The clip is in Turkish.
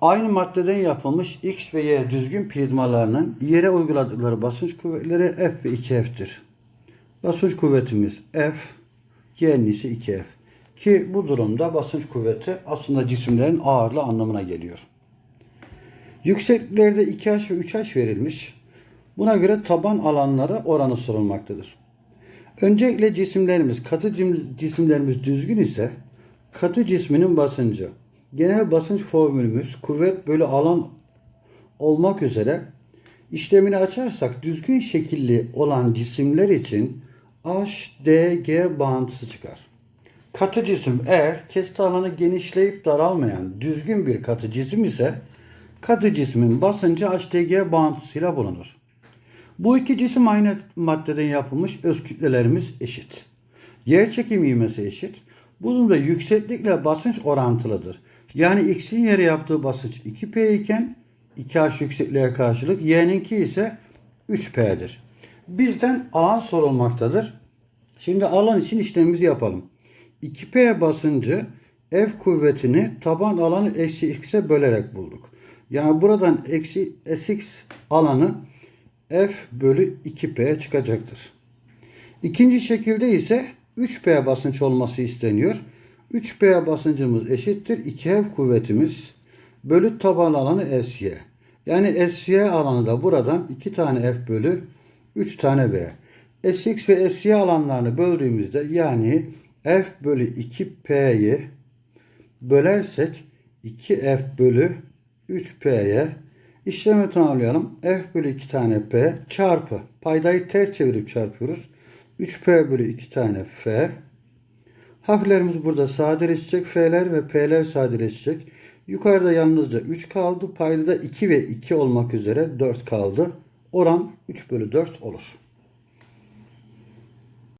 Aynı maddeden yapılmış X ve Y düzgün prizmalarının yere uyguladıkları basınç kuvvetleri F ve 2F'tir. Basınç kuvvetimiz F, Y'nin ise 2F. Ki bu durumda basınç kuvveti aslında cisimlerin ağırlığı anlamına geliyor. Yüksekliklerde 2H ve 3H verilmiş. Buna göre taban alanları oranı sorulmaktadır. Öncelikle cisimlerimiz, katı cisimlerimiz düzgün ise katı cisminin basıncı. Genel basınç formülümüz kuvvet bölü alan olmak üzere işlemini açarsak düzgün şekilli olan cisimler için HDG bağıntısı çıkar. Katı cisim eğer kesti alanı genişleyip daralmayan düzgün bir katı cisim ise katı cismin basıncı HDG bağıntısıyla bulunur. Bu iki cisim aynı maddeden yapılmış öz kütlelerimiz eşit. Yer çekimi ivmesi eşit. Bu durumda yükseklikle basınç orantılıdır. Yani X'in yere yaptığı basınç 2P iken 2H yüksekliğe karşılık Y'ninki ise 3P'dir. Bizden alan sorulmaktadır. Şimdi alan için işlemimizi yapalım. 2P basıncı F kuvvetini taban alanı eksi x'e bölerek bulduk. Yani buradan eksi sx alanı F bölü 2P çıkacaktır. İkinci şekilde ise 3P basınç olması isteniyor. 3P basıncımız eşittir 2F kuvvetimiz bölü taban alanı SY. Yani SY alanı da buradan 2 tane F bölü 3 tane B. SX ve SY alanlarını böldüğümüzde yani F bölü 2P'yi bölersek 2F bölü 3P'ye işlemi tamamlayalım. F bölü 2 tane P çarpı paydayı ters çevirip çarpıyoruz. 3P bölü 2 tane F Harflerimiz burada sadeleşecek. F'ler ve P'ler sadeleşecek. Yukarıda yalnızca 3 kaldı. Payda da 2 ve 2 olmak üzere 4 kaldı. Oran 3 bölü 4 olur.